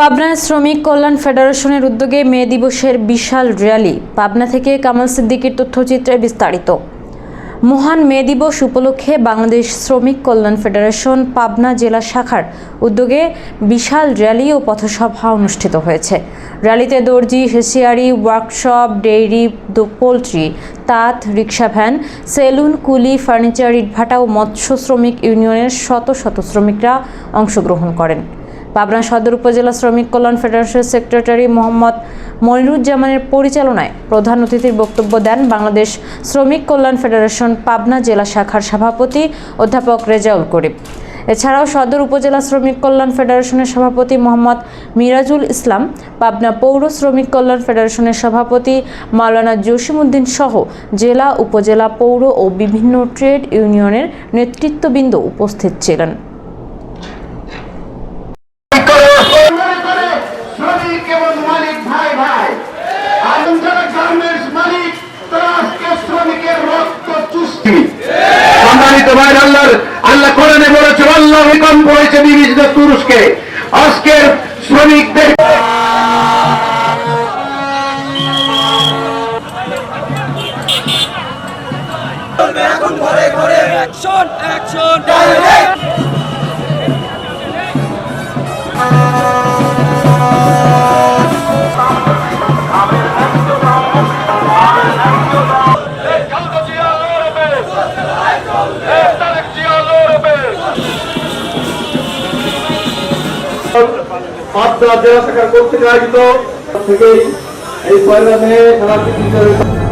পাবনা শ্রমিক কল্যাণ ফেডারেশনের উদ্যোগে মে দিবসের বিশাল র্যালি, পাবনা থেকে কামাল সিদ্দিকীর তথ্যচিত্রে বিস্তারিত। মহান মে দিবস উপলক্ষে বাংলাদেশ শ্রমিক কল্যাণ ফেডারেশন পাবনা জেলা শাখার উদ্যোগে বিশাল র্যালি ও পথসভা অনুষ্ঠিত হয়েছে। র্যালিতে দর্জি, হেসিয়ারি, ওয়ার্কশপ, ডেইরি পোলট্রি, তাঁত, রিক্সা ভ্যান, সেলুন, কুলি, ফার্নিচার, ইটভাটা ও মৎস্য শ্রমিক ইউনিয়নের শত শত শ্রমিকরা অংশগ্রহণ করেন। পাবনা সদর উপজেলা শ্রমিক কল্যাণ ফেডারেশন সেক্রেটারি মোহাম্মদ মনিরুজ্জামানের পরিচালনায় প্রধান অতিথির বক্তব্য দেন বাংলাদেশ শ্রমিক কল্যাণ ফেডারেশন পাবনা জেলা শাখার সভাপতি অধ্যাপক রেজাউল করিম। এছাড়াও সদর উপজেলা শ্রমিক কল্যাণ ফেডারেশনের সভাপতি মোহাম্মদ মিরাজুল ইসলাম, পাবনা পৌর শ্রমিক কল্যাণ ফেডারেশনের সভাপতি মাওলানা জসিমউদ্দিন সহ জেলা, উপজেলা পৌর ও বিভিন্ন ট্রেড ইউনিয়নের নেতৃত্ববৃন্দ উপস্থিত ছিলেন। সম্মানিত ভাই আল্লাহ আল্লাহ কোরআনে বলেছে আল্লাহ হুকুম করেছে বিভিন্ন তুরস্কে আজকের শ্রমিকদের এখন ঘরে ঘরে অ্যাকশন অ্যাকশন ডাইরেক্ট পাঁচটা জেলা শাখার কর্তৃক আয়োজিত থেকেই এই পয়লা মে সারা